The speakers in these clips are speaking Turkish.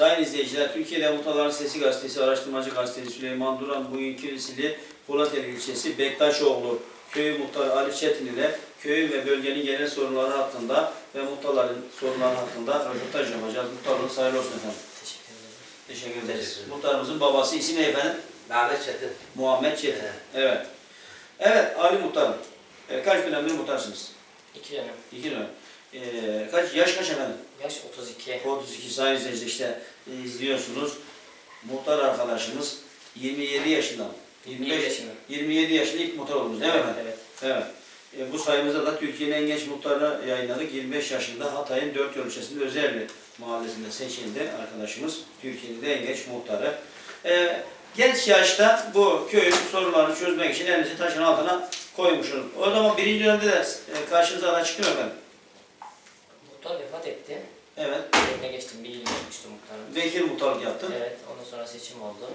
Sayın izleyiciler, Türkiye'de Muhtarların Sesi Gazetesi, Araştırmacı Gazetesi Süleyman Duran, Bugünkü ilçesi Polateli ilçesi Bektaşoğlu Köyü Muhtarı Ali Çetin ile köyün ve bölgenin genel sorunları hakkında ve muhtarların sorunları hakkında röportaj yapacağız. Muhtarlığınız hayırlı olsun efendim. Teşekkür ederim. Teşekkür ederiz. Teşekkür ederim. Muhtarımızın babası ismi ne efendim? Mehmet Çetin. Muhammed Çetin. Evet. Evet. Evet Ali Muhtarım. Ee, kaç dönemdir muhtarsınız? İki dönem. İki dönem. Ee, kaç, yaş kaç efendim? Yaş 32. 32 sayın izleyiciler işte e, izliyorsunuz. Muhtar arkadaşımız 27 yaşında. 27 yaşında. 27 yaşında ilk muhtar oldunuz değil mi efendim? Evet. Evet. E, bu sayımızda da Türkiye'nin en genç muhtarını yayınladık. 25 yaşında Hatay'ın 4 yol ilçesinde Özerli mahallesinde seçildi arkadaşımız. Türkiye'nin de en genç muhtarı. E, genç yaşta bu köyün sorunlarını çözmek için elinizi taşın altına koymuşsunuz. O zaman birinci dönemde de e, karşınıza çıktı mı efendim? Muhtar vefat etti. Evet. Yerine geçtim. Bir yıl yapmıştı muhtarım. Vekil muhtarlık yaptın. Evet. Ondan sonra seçim oldu.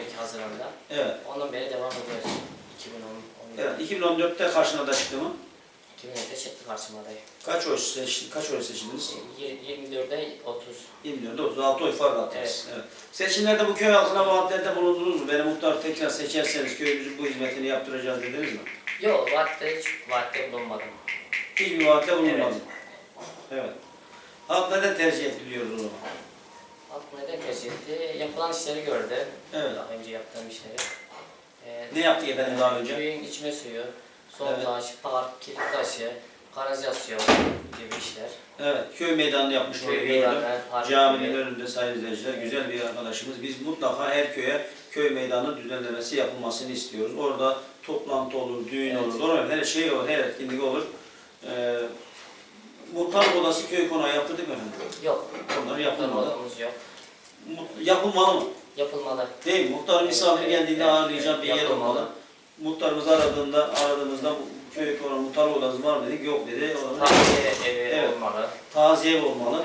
12 Haziran'da. Evet. Ondan beri devam ediyoruz. 2010. Evet. 2014'te karşına da çıktı mı? 2007'de çıktı karşıma adayı. Kaç oy seç, kaç oy seçildiniz? Yir- 24'e 30. 24'de 36 oy fark attınız. Evet. Seçimlerde bu köy halkına vaatlerde bulundunuz mu? Beni muhtar tekrar seçerseniz köyümüzün bu hizmetini yaptıracağız dediniz mi? Yok vaatte hiç vaatte bulunmadım. Hiçbir vaatte bulunmadın. Evet. Halk neden tercih ediliyor zaman? Halk neden tercih etti? Yapılan işleri gördü. Evet. Daha önce yaptığım işleri. Ee, Ne yaptık efendim daha önce? Köyün içme suyu, Evet. sondaj, park, kilit taşı, kanalizasyon gibi işler. Evet. Köy meydanını yapmış Köy orayı gördüm. Caminin önünde sayın izleyiciler güzel bir arkadaşımız. Biz mutlaka her köye köy meydanı düzenlemesi yapılmasını istiyoruz. Orada toplantı olur, düğün Evet. olur, doğru mu? Her şey olur, her etkinlik olur. Ee, muhtar odası köy konağı yaptırdık mı efendim? Yok. Onlar Yapılmadı. Odamız yok. Mut- Yapılmalı mı? Yapılmalı. Değil mi? Muhtar misafir Evet, geldiğinde evet, ağırlayacak bir yer yapılmalı. olmalı. Muhtarımız aradığında, aradığımızda bu köy konağı muhtar odası var dedik, yok dedi. O zaman Taziye evi Evet. olmalı. taziye ev olmalı.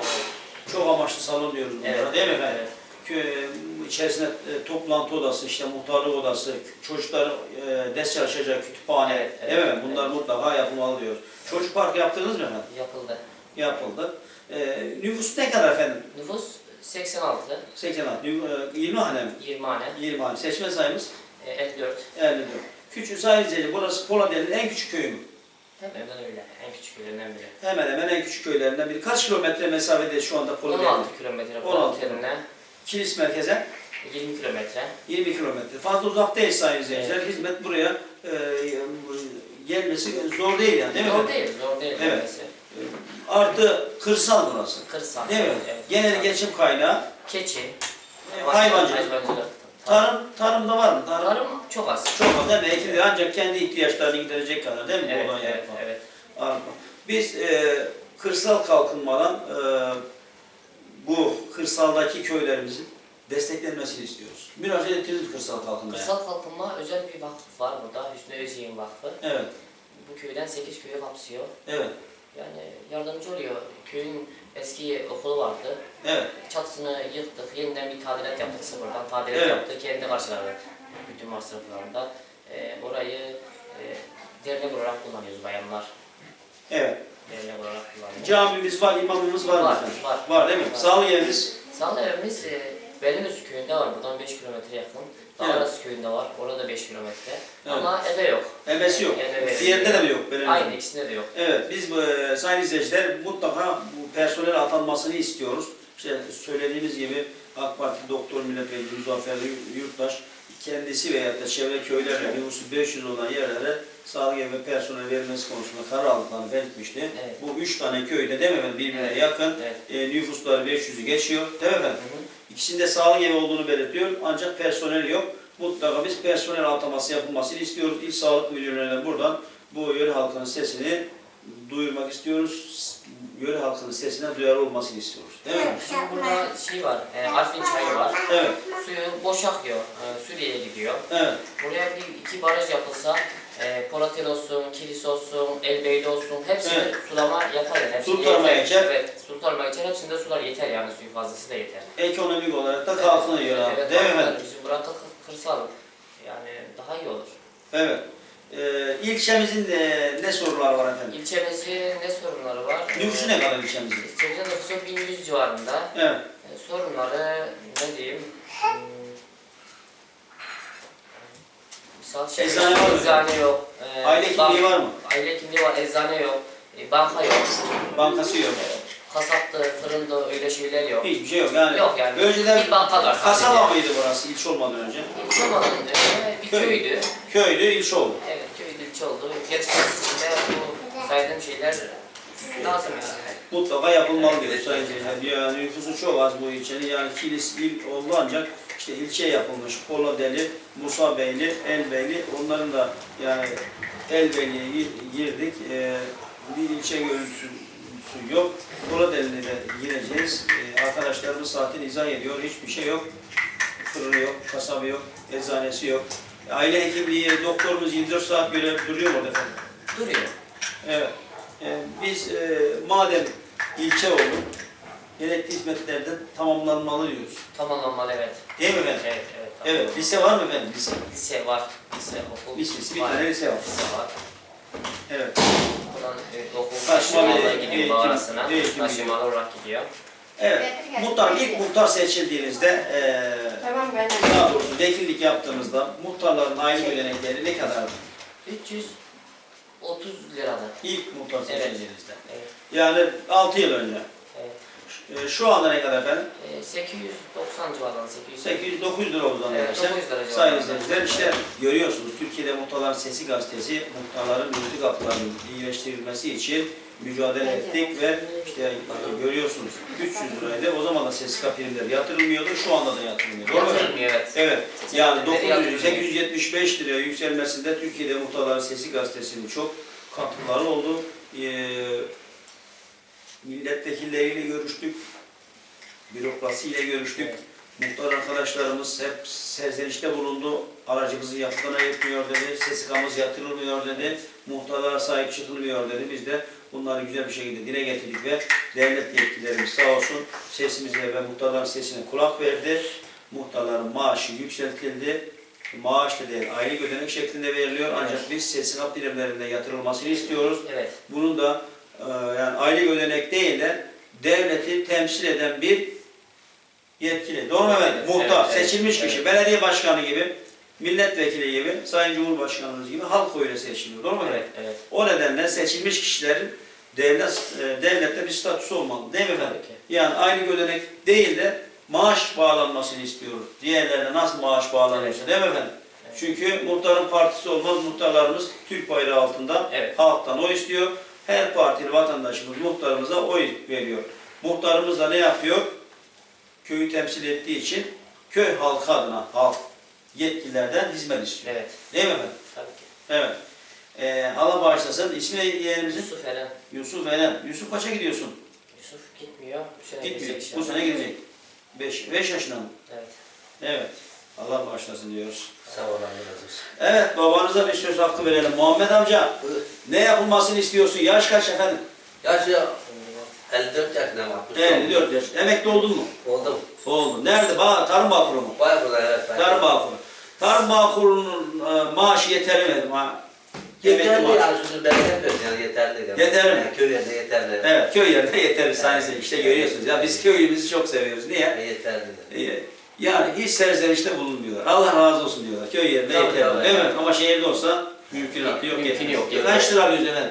Çok amaçlı salon diyoruz bunlara Evet. değil mi efendim? Evet. köy içerisinde e, toplantı odası, işte muhtarlık odası, çocuklar e, ders çalışacak kütüphane, Evet, değil mi? Bunlar evet. mutlaka yapılmalı diyoruz. Çocuk parkı yaptınız mı efendim? Yapıldı. Yapıldı. E, nüfus ne kadar efendim? Nüfus 86, 86, nü- e, 20 hane mi? 20 hane, 20 hane. Seçmen sayımız e, 54. 54. Küçük sayın burası Poladeli'nin en küçük köyü mü? Hemen öyle. En küçük köylerinden biri. Hemen hemen en küçük köylerinden biri. Kaç kilometre mesafede şu anda Poladeli? 16 kilometre 16 Polat teline, Kilis merkeze 20 kilometre. 20 kilometre. Fazla uzak değil sayın izleyiciler. Hizmet buraya e, gelmesi zor değil yani değil mi? Zor değil, zor değil. Evet. gelmesi. Artı kırsal burası. Kırsal. Değil mi? Evet, Genel kırsal. geçim kaynağı. Keçi, hayvancılık. hayvancılık. Tarım, tarımda var mı? Tarım, Tarım çok az. çok az değil mi? Ekili ancak kendi ihtiyaçlarını giderecek kadar değil mi? Evet, Buğday evet, yapma, evet. arpa. Biz e, kırsal kalkınmadan e, bu kırsaldaki köylerimizin desteklenmesini istiyoruz. Müracaat ettiniz kırsal kalkınmaya? Kırsal Kalkınma özel bir vakıf var burada. Hüsnü Özyeğin Vakfı. Evet, Bu köyden 8 köyü kapsıyor. evet, Yani yardımcı oluyor. Köyün eski okulu vardı. evet. Çatısını yıktık. Yeniden bir tadilat yaptık sıfırdan. Tadilat Evet. yaptık. Kendi karşıladı bütün masraflarını da. Ee, orayı e, dernek olarak kullanıyoruz bayanlar. Evet. Dernek olarak kullanıyoruz. Camimiz var, imamımız var Var, var. Var değil mi? Var. Sağlık evimiz Sağlı evimiz e, Belinüz köyünde var. Buradan 5 kilometre yakın. Evet. Dağarası köyünde var. Orada 5 kilometre. Evet. Ama eve yok. ebesi yok. Evet. Diğerinde de mi yok? Böyle Aynı ikisinde de yok. Evet, biz bu, e, sayın izleyiciler mutlaka bu personel atanmasını istiyoruz. İşte söylediğimiz gibi AK Parti Doktor Milletvekili Muzaffer Yurttaş kendisi veya da çevre köylerle nüfusu 500 olan yerlere sağlık evi ve personel verilmesi konusunda karar aldıklarını belirtmişti. Evet. Bu üç tane köyde değil mi efendim birbirine Evet. yakın Evet. e, nüfusları 500'ü geçiyor değil mi Hı efendim? hı. İkisinde sağlık evi olduğunu belirtiyor ancak personel yok. Mutlaka biz personel ataması yapılmasını istiyoruz. İl Sağlık Müdürlüğü'ne buradan bu yöre halkının sesini duyurmak istiyoruz. Yöre halkının sesine duyarlı olmasını istiyoruz. Değil mi? Şimdi burada şey var, e, Arfin çayı var. Evet, Suyu boş akıyor, e, Suriye'ye gidiyor. evet, Buraya bir iki baraj yapılsa, e, Poratel olsun, Kilis olsun, Elbeyli olsun, hepsini Evet. sulama yapar yani. Hepsini Sultanma yeter. geçer. Evet, sultanma geçer. Hepsinde sular yeter yani suyu fazlası da yeter. ekonomik olarak da kalkınıyor abi. Evet, Değil mi efendim? Bizim burada kı- kırsal, yani daha iyi olur. Evet. Ee, ilçemizin de ne soruları var efendim? İlçemizin ne sorunları var? Nüfusu ne kadar ilçemizin? İlçemizin nüfusu 1100 civarında. Evet, E, sorunları ne diyeyim? Hmm, Misal şey, Eczane var mı? eczane yok. E, Aile kimliği var mı? Aile kimliği var, eczane yok. E, banka yok. Bankası yok. Kasaptı, fırında öyle şeyler yok. Hiçbir şey yok. Yani, Yok yani. önceden bir banka var. kasaba sadece. mıydı burası ilçe olmadan önce? İlçe olmadan önce bir Köy. köydü. Köydü, ilçe oldu. Evet, köy ilçe oldu. Geçmesi için de bu saydığım şeyler lazım yani. Mutlaka yapılmalı diyor Sayın. Yani nüfusu çok az bu ilçenin. Yani kilis il oldu ancak işte ilçe yapılmış. Poladeli, Musa Beyli, Elbeyli onların da yani Elbeyli'ye gi- girdik. Ee, bir ilçe görüntüsü yok. Poladeli'ne de gireceğiz. Ee, arkadaşlarımız zaten izah ediyor. Hiçbir şey yok. Fırını yok, kasabı yok, eczanesi yok. Aile hekimliği, doktorumuz 24 saat böyle duruyor orada efendim. Duruyor. Evet. Ee, biz e, madem ilçe oldu, gerekli hizmetlerden tamamlanmalı diyoruz. Tamamlanmalı evet. Değil mi efendim? Evet, evet. Evet. tamam. Lise var mı efendim? Lise. Lise var. Lise, okul Lisesi, bir var. tane lise var. Lise var. Evet. Okuldan e, okul Taşımalı taşımalı eğitim, gidiyor bu arasına. eğitim Taşımalı olarak gidiyor. Evet. Muhtar, ilk muhtar seçildiğinizde, e, Tamam ben daha doğrusu vekillik yaptığımızda muhtarların aile ödenekleri ne kadardı? 330 lirada. İlk muhtar Evet. seçildiğinizde. Evet. Yani 6 yıl önce. evet. E, şu anda ne kadar efendim? E, 890 civarında 800. 800-900 lira oldu Evet, zannedersem. 900 lira Sayın izleyiciler işte görüyorsunuz Türkiye'de Muhtarların Sesi gazetesi muhtarların müzik haklarının iyileştirilmesi için mücadele ettik ve işte e, görüyorsunuz 300 liraydı. O zaman da SSK primleri yatırılmıyordu. Şu anda da yatırılmıyor. Doğru mu? Yatırılmıyor evet. Evet. Yani Primleri 900, yatırılmıyor. 875 liraya yükselmesinde Türkiye'de Muhtarların Sesi gazetesinin çok katkıları oldu. Ee, milletvekilleriyle görüştük. Bürokrasiyle görüştük. Muhtar arkadaşlarımız hep serzenişte bulundu. Aracımızın yapıtına yetmiyor dedi. SSK'mız yatırılmıyor dedi. Muhtarlara sahip çıkılmıyor dedi. Biz de bunları güzel bir şekilde dile getirdik ve devlet yetkililerimiz sağ olsun sesimize ve muhtarların sesine kulak verdi. Muhtarların maaşı yükseltildi. Maaş da değil, aylık ödenek şeklinde veriliyor. Ancak biz SSK primlerinde yatırılmasını istiyoruz. Evet. Bunun da yani aylık ödenek değil de devleti temsil eden bir yetkili. Doğru mu efendim? Evet, Muhtar, evet, evet, seçilmiş kişi, evet. belediye başkanı gibi, milletvekili gibi, sayın cumhurbaşkanımız gibi halk oyuyla seçiliyor. Doğru mu efendim? Evet, evet. O nedenle seçilmiş kişilerin devlet e, devlette bir statüsü olmalı. Değil mi efendim? Ki. Yani aylık ödenek değil de maaş bağlanmasını istiyoruz. Diğerlerine nasıl maaş bağlanıyorsa Evet. değil mi efendim? Evet. Çünkü muhtarın partisi olmaz. Muhtarlarımız Türk bayrağı altında Evet. halktan oy istiyor. Her partili vatandaşımız muhtarımıza oy veriyor. Muhtarımız da ne yapıyor? Köyü temsil ettiği için köy halkı adına halk yetkililerden hizmet istiyor. Evet. Değil mi efendim? Tabii ki. Evet. Ee, Allah bağışlasın. İsmi ne yeğenimizin? Yusuf Eren. Yusuf Eren. Yusuf kaça gidiyorsun? Yusuf gitmiyor. Bu sene Gitmiyor. Bu sene gidecek. 5 5 yaşında mı? Evet. Evet. Allah bağışlasın diyoruz. Sağ ol Allah razı olsun. Evet babanıza bir söz hakkı verelim. Muhammed amca Buyur. ne yapılmasını istiyorsun? Yaş kaç efendim? Yaşı 54 yaşında var. 54 yaş. Emekli oldun mu? Oldum. Oldu. Nerede? Ba Tarım Bağkuru mu? Bayağı burada evet. Tarım Bağkuru. Tarım Bağkuru'nun e, maaşı yeterli mi? Ma Yeterli maaşı. yani şunu ben yapıyorum yani yeterli. Yani. Yeterli mi? Yani köy yerinde yeterli. Evet köy yerinde yeterli sayın seyirciler. İşte görüyorsunuz ya biz köylümüzü çok seviyoruz. Niye? Yani yeterli. Yani hiç serzenişte bulunmuyorlar. Allah razı olsun diyorlar. Köy yerinde Tabii, yeterli. tabii. Değil mi? Ama şehirde olsa mümkünatı yok. Mümkün yetmez. yok, Kaç lira alıyoruz efendim?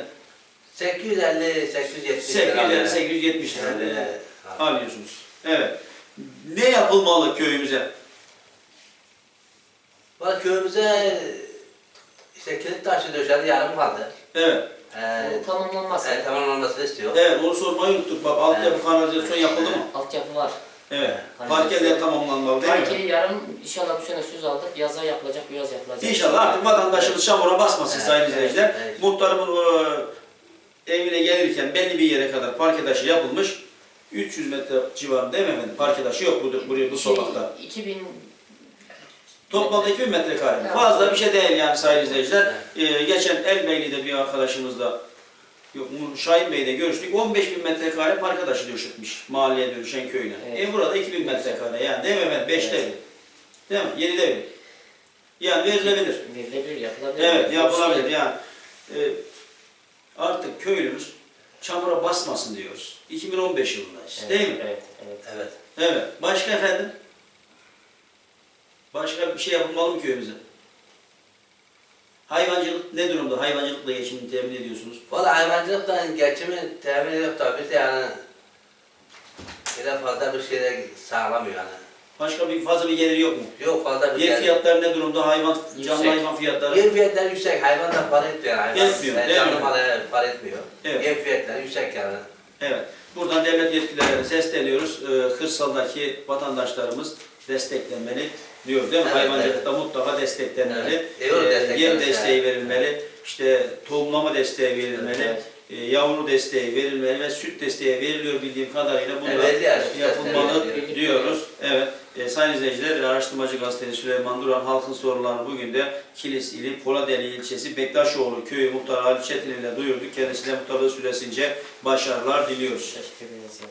850, 870 850, 870 lira Yani, e, evet. alıyorsunuz. Evet. Ne yapılmalı köyümüze? Bak köyümüze işte kilit taşı döşeli yarım kaldı. Evet. Ee, tamamlanması. evet, tamam olmasını istiyor. Evet onu sormayı unuttuk. Bak altyapı Evet. kanalizasyon yapıldı mı? Altyapı var. Evet. Kanalizasyon. Parkeler tamamlanmalı değil mi? yarın inşallah bu sene söz aldık. Yaza yapılacak, bu yaz yapılacak. İnşallah artık vatandaşımız çamura basmasın Evet, sayın evet, izleyiciler. evet. Muhtarımın e, evine gelirken belli bir yere kadar parke taşı yapılmış. 300 metre civarında değil mi efendim? Parke taşı yok bu, buraya, bu sokakta. 2000 Toplamda 2000 metrekare. Evet. Fazla bir şey değil yani sayın izleyiciler. Ee, geçen Elbeyli'de bir arkadaşımızla Şahin Bey'le görüştük. 15 bin metrekare parke taşı döşetmiş mahalleye dönüşen köyüne. Evet. E burada 2000 metrekare yani değil mi efendim? 5'te Evet. bir. Değil mi? 7'de bir. Yani verilebilir. verilebilir, yapılabilir. Evet yapılabilir yani. e, artık köylümüz çamura basmasın diyoruz. 2015 yılındayız Evet, değil mi? Evet, evet. Evet. Evet. Başka efendim? Başka bir şey yapılmalı mı köyümüze? Hayvancılık ne durumda? Hayvancılıkla geçimini temin ediyorsunuz. Valla hayvancılıktan geçimi temin ediyor da biz de yani öyle fazla bir şey de sağlamıyor yani. Başka bir fazla bir gelir yok mu? Yok fazla bir Yer şey. fiyatları ne durumda? Hayvan, canlı Yüksek. hayvan fiyatları. Yer fiyatları yüksek, hayvan da para etmiyor. Hayvan, Etmiyor, Yani değil canlı mi? para etmiyor. Evet. Yer fiyatları yüksek yani. Evet. Buradan devlet yetkililerine sesleniyoruz. Ee, kırsaldaki vatandaşlarımız desteklenmeli diyor değil mi? Evet, Hayvancılıkta mutlaka desteklenmeli. Evet. Evet, Ee, yem desteği yani. verilmeli. İşte tohumlama desteği verilmeli. Evet. Ee, yavru desteği verilmeli ve süt desteği veriliyor bildiğim kadarıyla bunlar Evet, yani yapılmalı veriliyor. diyoruz. Evet. E, sayın izleyiciler, Araştırmacı Gazetesi Süleyman Duran halkın sorularını bugün de Kilis ili Poladeli ilçesi Bektaşoğlu köyü muhtarı Ali Çetin ile duyurduk. Kendisine muhtarlığı süresince başarılar diliyoruz. Teşekkür ederim.